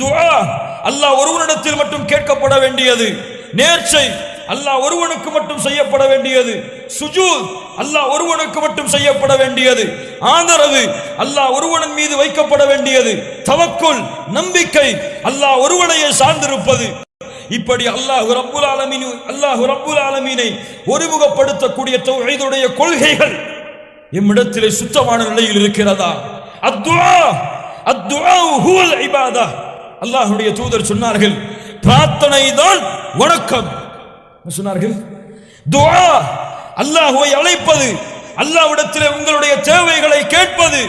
துஆ அல்லாஹ் ஒருவனிடத்தில் மட்டும் கேட்கப்பட வேண்டியது. நேர்ச்சை அல்லாஹ் ஒருவனுக்கு மட்டும் செய்யப்பட வேண்டியது. சுஜூத் அல்லாஹ் ஒருவனுக்கு மட்டும் செய்யப்பட வேண்டியது. ஆதரவு அல்லாஹ் ஒருவனின் மீது வைக்கப்பட வேண்டியது. தவக்குள் நம்பிக்கை அல்லாஹ் ஒருவனையே சார்ந்திருப்பது. இப்படி அல்லாஹ் ரப்புல் ஆலமீன் அல்லாஹ் ரப்புல் ஆலமீனை ஒருமுகப்படுத்தக்கூடிய தௌஹீதுடைய கொள்கைகள் எம்மிடத்திலே சுத்தமான நிலையில் இருக்கிறதா? அத்வா அத்வா ஹுவல் இபாதா. அல்லாஹ்வுடைய தூதர் சொன்னார்கள் பிரார்த்தனை தான் வணக்கம் என்ன சொன்னார்கள் துஆ அல்லாஹ்வை அழைப்பது அல்லாஹ்விடத்திலே உங்களுடைய தேவைகளை கேட்பது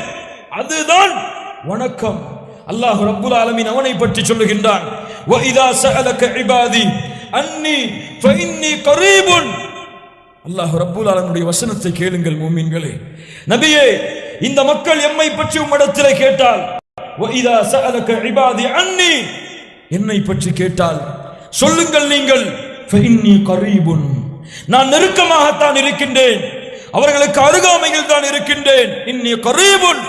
அதுதான் வணக்கம் அல்லாஹ் ரப்புல் ஆலமீன் அவனை பற்றி சொல்லுகின்றான் وَإِذَا سَأَلَكَ عِبَادِي أَنِّي فَإِنِّي قَرِيبٌ அல்லாஹ் ரப்புல் ஆலமுடைய வசனத்தை கேளுங்கள் மூமின்களே நபியே இந்த மக்கள் எம்மை பற்றி உம்மிடத்திலே கேட்டால் என்னை பற்றி கேட்டால் சொல்லுங்கள் நீங்கள் கரீபுன் நான் நெருக்கமாகத்தான் இருக்கின்றேன். அவர்களுக்கு அருகாமையில் தான் இருக்கின்றேன். இன்னி கரீபுன்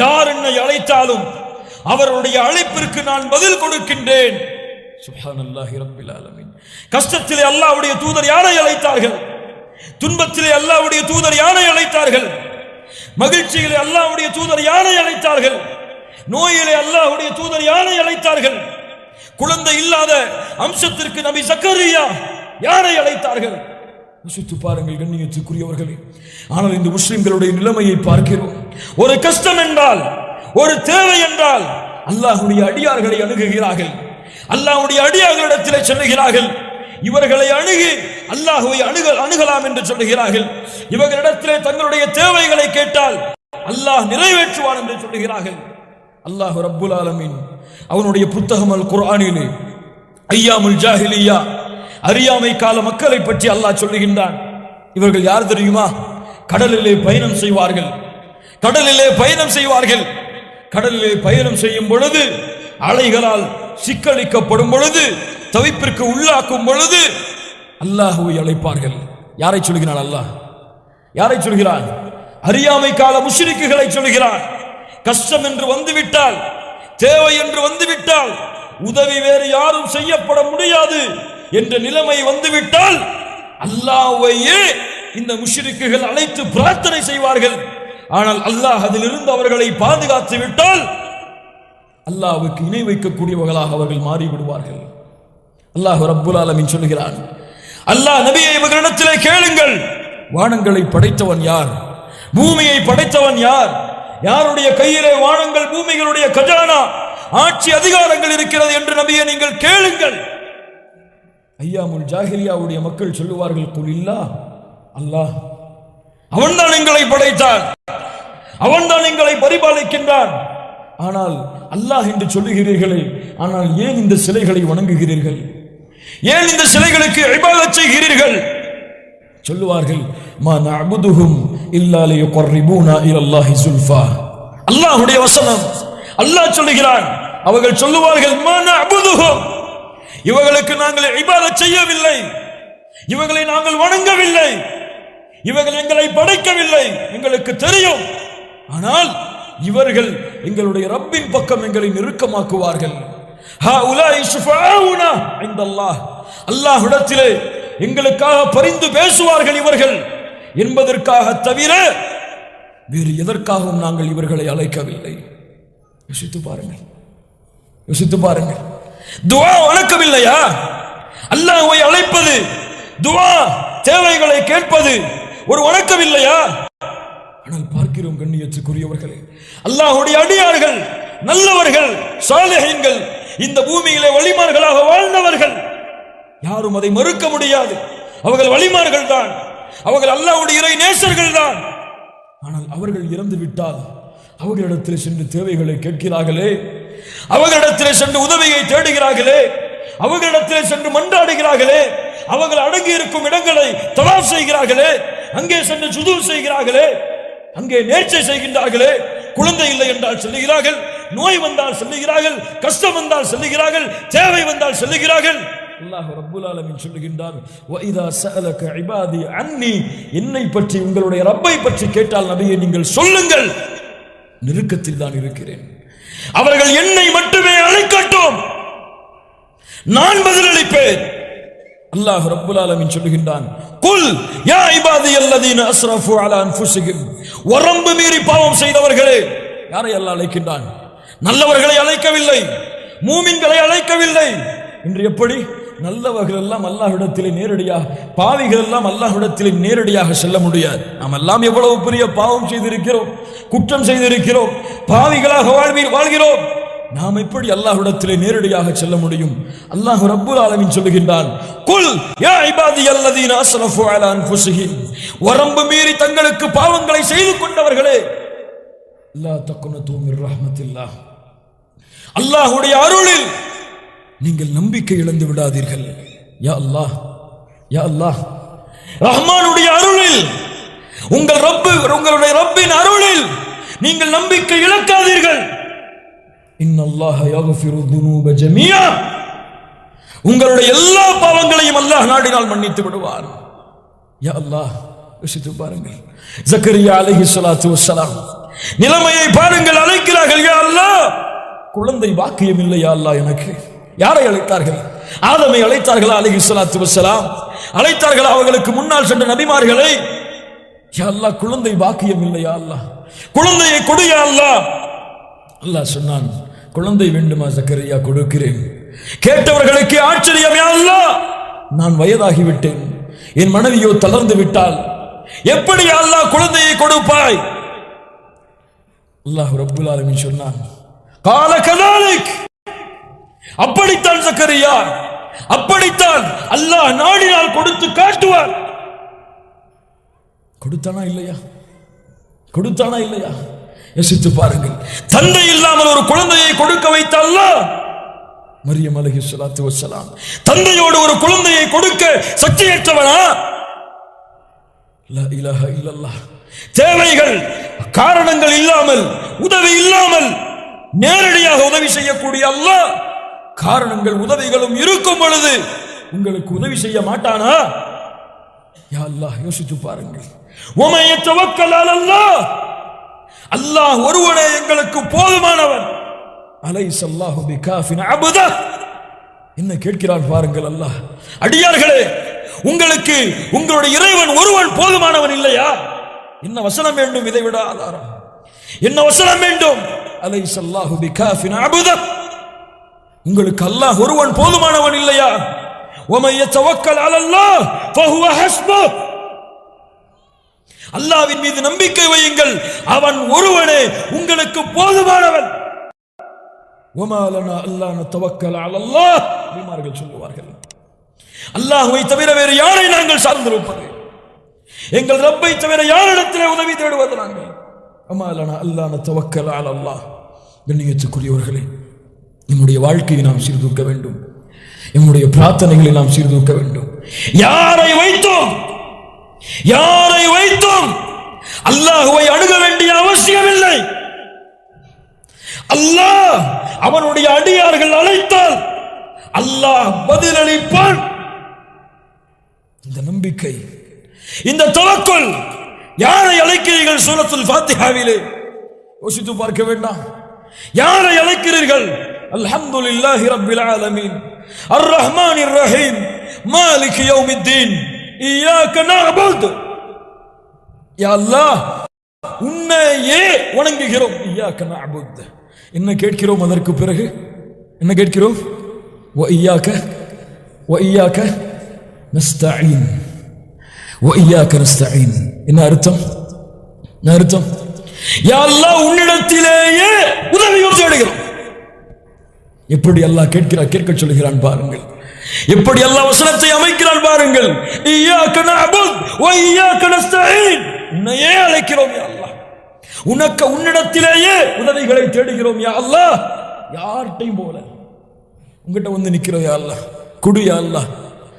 யார் என்னை அழைத்தாலும் அவருடைய அழைப்பிற்கு நான் பதில் கொடுக்கின்றேன். சுஹானல்லாஹி ரப்பில் ஆலமீன். கஷ்டத்திலே அல்லாஹ்வுடைய தூதர் யாரை அழைத்தார்கள்? துன்பத்திலே அல்லாவுடைய தூதர் யானை அழைத்தார்கள். மகிழ்ச்சியிலே அல்லாவுடைய தூதர் யானை அழைத்தார்கள். நோயிலே அல்லாஹுடைய தூதர் யானை அழைத்தார்கள். குழந்தை இல்லாத அம்சத்திற்கு நபி சக்கரியா யாரை அழைத்தார்கள். யோசித்து பாருங்கள் கண்ணியத்துக்குரியவர்களே. ஆனால் இந்த முஸ்லிம்களுடைய நிலைமையை பார்க்கிறோம். ஒரு கஷ்டம் என்றால் ஒரு தேவை என்றால் அல்லாஹுடைய அடியார்களை அணுகுகிறார்கள். அல்லாஹுடைய அடியார்களிடத்திலே செல்லுகிறார்கள். இவர்களை அணுகி அல்லாஹுவை அணுக அணுகலாம் என்று சொல்லுகிறார்கள். இவர்களிடத்திலே தங்களுடைய தேவைகளை கேட்டால் அல்லாஹ் நிறைவேற்றுவான் என்று சொல்லுகிறார்கள். அல்லாஹ் ரப்புல் ஆலமின். அவனுடைய புத்தகம் அல் குரானிலே ஐயாமுல் ஜாஹிலியா அறியாமை கால மக்களை பற்றி அல்லாஹ் சொல்லுகின்றான் இவர்கள் யார் தெரியுமா? கடலிலே பயணம் செய்வார்கள். கடலிலே பயணம் செய்வார்கள். கடலிலே பயணம் செய்யும் பொழுது அலைகளால் சிக்கலிக்கப்படும் பொழுது தவிப்பிற்கு உள்ளாக்கும் பொழுது அல்லாஹுவை அழைப்பார்கள். யாரை சொல்கிறான் அல்லாஹ்? யாரை சொல்கிறான்? அறியாமை கால முஷ்ரிக்குகளை சொல்கிறான். கஷ்டம் என்று வந்துவிட்டால் தேவை என்று வந்துவிட்டால் உதவி வேறு யாரும் செய்யப்பட முடியாது என்ற நிலைமை வந்துவிட்டால் அல்லாஹ்வையே இந்த முஷ்ரிக்குகள் அழைத்து பிரார்த்தனை செய்வார்கள். ஆனால் அல்லாஹ் அதிலிருந்து அவர்களை பாதுகாத்து விட்டால் அல்லாவுக்கு இணை வைக்கக்கூடியவர்களாக அவர்கள் மாறிவிடுவார்கள். அல்லாஹ் ரப்புல் ஆலமின் சொல்லுகிறான். அல்லாஹ் நபியை இவர்களிடத்திலே கேளுங்கள். வானங்களை படைத்தவன் யார்? பூமியை படைத்தவன் யார்? யாருடைய கையிலே வானங்கள் பூமிகளுடைய கஜானா? ஆட்சி அதிகாரங்கள் இருக்கிறது என்று நபியை நீங்கள் கேளுங்கள். ஐயாமுல் ஜாகிரியாவுடைய மக்கள் சொல்லுவார்கள் குலில்லா அல்லாஹ். அவன்தான் எங்களை படைத்தான் அவன்தான் எங்களை பரிபாலிக்கின்றான். ஆனால் அல்லாஹ் என்று சொல்லுகிறீர்களே ஆனால் ஏன் இந்த சிலைகளை வணங்குகிறீர்கள்? ஏன் இந்த சிலைகளுக்கு இபாதத் செய்கிறீர்கள்? சொல்லுவார்கள் மா நஅபுதுஹும் இல்லா லியுகர்ரிபூனா இலல்லாஹி சுல்ஃபா. அல்லாஹ்வுடைய வசனம். அல்லாஹ் சொல்லுகிறான் அவர்கள் சொல்லுவார்கள் மா நஅபுதுஹும். இவர்களுக்கு நாங்கள் இபாதத் செய்யவில்லை. இவர்களை நாங்கள் வணங்கவில்லை. இவர்கள் எங்களை படைக்கவில்லை. எங்களுக்கு தெரியும். ஆனால் இவர்கள் எங்களுடைய ரப்பின் பக்கம் எங்களை நெருக்கமாக்குவார்கள். அல்லாஹ்விடத்திலே எங்களுக்காக பரிந்து பேசுவார்கள் இவர்கள். என்பதற்காக தவிர வேறு எதற்காகவும் நாங்கள் இவர்களை அழைக்கவில்லை. யோசித்து பாருங்கள். யோசித்து பாருங்கள். துவா வணக்கமில்லையா? அல்லாஹ்வை அழைப்பது துவா தேவைகளை கேட்பது ஒரு வணக்கம் இல்லையா ஆனால் பார்க்கிறோம் கண்ணியத்துக்குரியவர்களே அல்லாஹுடைய அடியார்கள் நல்லவர்கள் சாலைகள் இந்த பூமியிலே வழிமார்களாக வாழ்ந்தவர்கள். யாரும் அதை மறுக்க முடியாது. அவர்கள் வழிமார்கள் தான். அவர்கள் அல்லாவுடைய இறை நேசர்கள் தான். ஆனால் அவர்கள் இறந்து விட்டால் அவர்களிடத்தில் சென்று தேவைகளை கேட்கிறார்களே. அவர்களிடத்தில் சென்று உதவியை தேடுகிறார்களே. அவர்களிடத்தில் சென்று மன்றாடுகிறார்களே. அவர்கள் அடங்கி இருக்கும் இடங்களை தலாப் செய்கிறார்களே. அங்கே சென்று சுது செய்கிறார்களே. அங்கே நேர்ச்சை செய்கின்றார்களே. குழந்தை இல்லை என்றால் சொல்லுகிறார்கள். நோய் வந்தால் சொல்லுகிறார்கள் கஷ்டம் வந்தால் சொல்லுகிறார்கள் தேவை வந்தால் சொல்லுகிறார்கள். அல்லாஹ் ரப்புல் ஆலமீன் சொல்லுகின்றார் வைதா சஅலக இபாதி அன்னி என்னை பற்றி உங்களுடைய ரப்பை பற்றி கேட்டால் நபியை நீங்கள் சொல்லுங்கள். நெருக்கத்தில் தான் இருக்கிறேன். அவர்கள் என்னை மட்டுமே அழைக்கட்டும். நான் பதிலளிப்பேன். அல்லாஹ் ரப்புல் ஆலமீன் சொல்லுகின்றான் குல் யா இபாதி அல்லதீன அஸ்ரஃபு அலா அன்ஃபுஸிஹிம். வரம்பு மீறி பாவம் செய்தவர்களே யாரை அல்லாஹ் அழைக்கின்றான்? நல்லவர்களை அழைக்கவில்லை. மூமின்களை அழைக்கவில்லை. இன்று எப்படி? நல்லவர்கள் எல்லாம் அல்லாஹ்விடத்திலே நேரடியாக பாவிகள் எல்லாம் அல்லாஹ்விடத்திலே நேரடியாக செல்ல முடியாது. நாம் எல்லாம் எவ்வளவு பெரிய பாவம் செய்திருக்கிறோம் குற்றம் செய்திருக்கிறோம் பாவிகளாக வாழ்வி வாழ்கிறோம். நாம் எப்படி அல்லாஹ்விடத்திலே நேரடியாக செல்ல முடியும்? அல்லாஹ் ரப்புல் ஆலமின் சொல்லுகின்றான் குல் யா இபாதி அல்லதீன அஸ்ரஃபு அலா அன்ஃபுஸிஹிம் வரம்பு மீறி தங்களுக்கு பாவங்களை செய்து கொண்டவர்களே லா தக்குனது மிர் ரஹ்மத்தில்லாஹ். அல்லாஹ்வுடைய அருளில். நீங்கள் நம்பிக்கை இழந்து விடாதீர்கள். யா அல்லாஹ் யா அல்லாஹ். ரஹ்மானுடைய அருளில் உங்கள் ரப்பு உங்களுடைய ரப்பின் அருளில் நீங்கள் நம்பிக்கை இழக்காதீர்கள். உங்களுடைய எல்லா பாவங்களையும் அல்லாஹ் நாடினால் மன்னித்து விடுவார். யா அல்லாஹ் யோசித்து பாருங்கள். ஜக்கரியா அலைஹி ஸலாத்து வஸ்ஸலாம். நிலைமையை பாருங்கள் அழைக்கிறார்கள் யா அல்லாஹ். குழந்தை பாக்கியம் இல்லையா அல்லா எனக்கு. யாரை அழைத்தார்கள்? ஆதமை அழைத்தார்களா அலைஹி ஸலாத்து வசலாம் அழைத்தார்களா அவர்களுக்கு முன்னால் சென்ற நபிமார்களை? அல்லா குழந்தை பாக்கியம் இல்லையா அல்லா அல்லாஹ். குழந்தையை கொடுயா அல்லா அல்லாஹ். சொன்னான் குழந்தை வேண்டுமா சக்கரையா கொடுக்கிறேன். கேட்டவர்களுக்கு ஆச்சரியம் அல்லா நான் வயதாகிவிட்டேன். என் மனைவியோ தளர்ந்து விட்டால் எப்படி அல்லா அல்லாஹ் குழந்தையை கொடுப்பாய்? அல்லாஹ் ரபுல் ஆலமின் சொன்னான் கால கதாலிக். அப்படித்தான் சக்கரியா அப்படித்தான் அல்லாஹ் நாடினால் கொடுத்து காட்டுவார். கொடுத்தானா இல்லையா? கொடுத்தானா இல்லையா? யோசித்து பாருங்கள். தந்தை இல்லாமல் ஒரு குழந்தையை கொடுக்க வைத்த அல்லாஹ் மரியம் அலஹி சலாத்து வசலாம் தந்தையோடு ஒரு குழந்தையை கொடுக்க சக்தியற்றவனா? லா தேவைகள் காரணங்கள் இல்லாமல் உதவி இல்லாமல் நேரடியாக உதவி செய்யக்கூடிய அல்லாஹ் காரணங்கள் உதவிகளும் இருக்கும் பொழுது உங்களுக்கு உதவி செய்ய மாட்டானா? யா அல்லாஹ் யோசித்து பாருங்கள். உமைய தவக்கல் அல்லாஹ். அல்லாஹ் ஒருவனே எங்களுக்கு போதுமானவன். அலை சல்லாஹு பிகாஃபின் அபுதா. என்ன கேட்கிறான் பாருங்கள் அல்லாஹ். அடியார்களே உங்களுக்கு உங்களுடைய இறைவன் ஒருவன் போதுமானவன் இல்லையா? என்ன வசனம் வேண்டும்? இதை விட ஆதாரம். என்ன வசனம் வேண்டும்? அலை சல்லாஹு பிகாஃபின் அபுத. உங்களுக்கு அல்லாஹ் ஒருவன் போதுமானவன் இல்லையா? உமைய சவக்கல் அலல்லா ஃபஹுவ ஹஸ்பு. அல்லாவின் மீது நம்பிக்கை வையுங்கள். அவன் ஒருவனே உங்களுக்கு போதுமானவன். ஒமாலனா அல்லான தவக்கல் அலல்லா நபிமார்கள் சொல்லுவார்கள். அல்லாஹுவை தவிர வேறு யாரை நாங்கள் சார்ந்திருப்பது? எங்கள் ரப்பை தவிர யாரிடத்திலே உதவி தேடுவது நாங்கள்? அம்மா அம்மாலான அல்லான தவக்கல் அல் அல்லா கண்ணியத்துக்குரியவர்களே என்னுடைய வாழ்க்கையை நாம் சீர்தூக்க வேண்டும். என்னுடைய பிரார்த்தனைகளை நாம் சீர்தூக்க வேண்டும். யாரை வைத்தோம்? யாரை வைத்தோம்? அல்லாஹுவை அணுக வேண்டிய அவசியம் இல்லை அல்லாஹ் அவனுடைய அடியார்கள் அழைத்தால் அல்லாஹ் பதிலளிப்பான். இந்த நம்பிக்கை இந்த தவக்குள் யாரை அழைக்கிறீர்கள் சூரத்துல் ஃபாத்திஹாவிலே? யோசித்து பார்க்க வேண்டாம். யாரை அழைக்கிறீர்கள்? அல்ஹம்துலில்லாஹி ரப்பில் ஆலமீன். அர் ரஹ்மானிர் ரஹீம் மாலிக் யௌமித்தீன். இய்யாக நஅபுது. யா அல்லாஹ் உன்னையே வணங்குகிறோம். இய்யாக நஅபுத். என்ன கேட்கிறோம் அதற்கு பிறகு? என்ன கேட்கிறோம்? ஒய்யாக்க ஒய்யாக்க நஸ்தாயின் இய்யாக நஸ்தஈன் வ இய்யாக நஸ்தஈன் என்ன அர்த்தம்? என்ன அர்த்தம்? யா உன்னிடத்திலேயே உதவியும் தேடுகிறோம் எப்படி எல்லாம் கேட்கிறார் கேட்க சொல்கிறான் பாருங்கள். எப்படி எல்லா வசனத்தை அமைக்கிறான் பாருங்கள். உன்னையே அழைக்கிறோம் யா உனக்கு உன்னிடத்திலேயே உதவிகளை தேடுகிறோம் யா அல்லாஹ். யார்ட்டையும் போல. உங்ககிட்ட வந்து நிற்கிறோம் யா அல்லாஹ். குடு யா அல்லா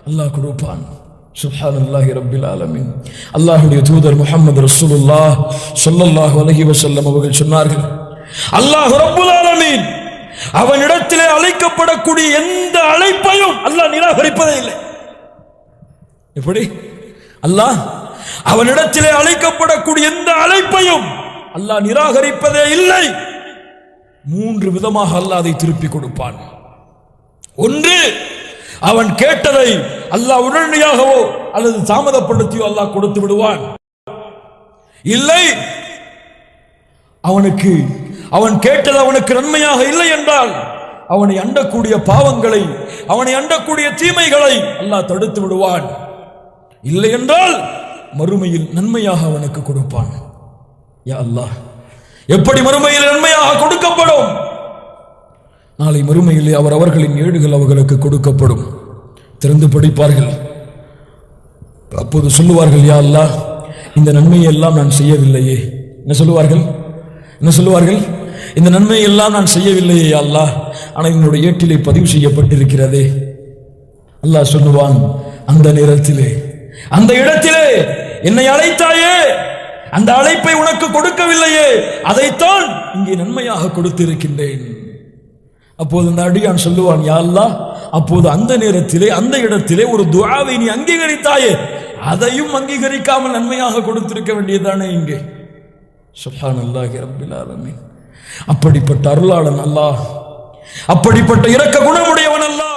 அல்லாஹ் கொடுப்பான். சுஹானல்லாஹி ரப்பில் ஆலமின் அல்லாஹுடைய தூதர் முஹம்மது ரசூலுல்லா சொல்லல்லாஹு அலஹி வசல்லம் அவர்கள் சொன்னார்கள் அல்லாஹ் ரப்புல் ஆலமின் அவனிடத்திலே அழைக்கப்படக்கூடிய எந்த அழைப்பையும் அல்லாஹ் நிராகரிப்பதே இல்லை. எப்படி? அல்லாஹ் அவனிடத்திலே அழைக்கப்படக்கூடிய எந்த அழைப்பையும் அல்லாஹ் நிராகரிப்பதே இல்லை. மூன்று விதமாக அல்லாஹ் அதை திருப்பி கொடுப்பான். ஒன்று அவன் கேட்டதை அல்லாஹ் உடனடியாகவோ அல்லது தாமதப்படுத்தியோ அல்லாஹ் கொடுத்து விடுவான். இல்லை. அவனுக்கு அவன் கேட்டது அவனுக்கு நன்மையாக இல்லை என்றால் அவனை அண்டக்கூடிய பாவங்களை அவனை அண்டக்கூடிய தீமைகளை அல்லாஹ் தடுத்து விடுவான். இல்லை என்றால் மறுமையில் நன்மையாக அவனுக்கு கொடுப்பான். யா அல்லாஹ் எப்படி மறுமையில் நன்மையாக கொடுக்கப்படும்? நாளை மறுமையிலே அவர் அவர்களின் ஏடுகள் அவர்களுக்கு கொடுக்கப்படும். திறந்து படிப்பார்கள். அப்போது சொல்லுவார்கள் யா அல்லா இந்த நன்மையை எல்லாம் நான் செய்யவில்லையே. என்ன சொல்லுவார்கள்? என்ன சொல்லுவார்கள்? இந்த நன்மையை எல்லாம் நான் செய்யவில்லையே யா அல்லா ஆனால் என்னுடைய ஏட்டிலே பதிவு செய்யப்பட்டிருக்கிறதே. அல்லாஹ் சொல்லுவான் அந்த நேரத்திலே அந்த இடத்திலே என்னை அழைத்தாயே அந்த அழைப்பை உனக்கு கொடுக்கவில்லையே அதைத்தான் இங்கே நன்மையாக கொடுத்திருக்கின்றேன். அப்போது அந்த அடியான் சொல்லுவான் யா அல்லாஹ் அப்போது அந்த நேரத்திலே அந்த இடத்திலே ஒரு துவாவை நீ அங்கீகரித்தாயே அதையும் அங்கீகரிக்காமல் நன்மையாக கொடுத்திருக்க வேண்டியதானே இங்கே? சுப்ஹானல்லாஹி ரப்பில் ஆலமீன். அப்படிப்பட்ட அருளாளன் அல்லாஹ் அப்படிப்பட்ட இரக்க குணமுடையவன் அல்லாஹ்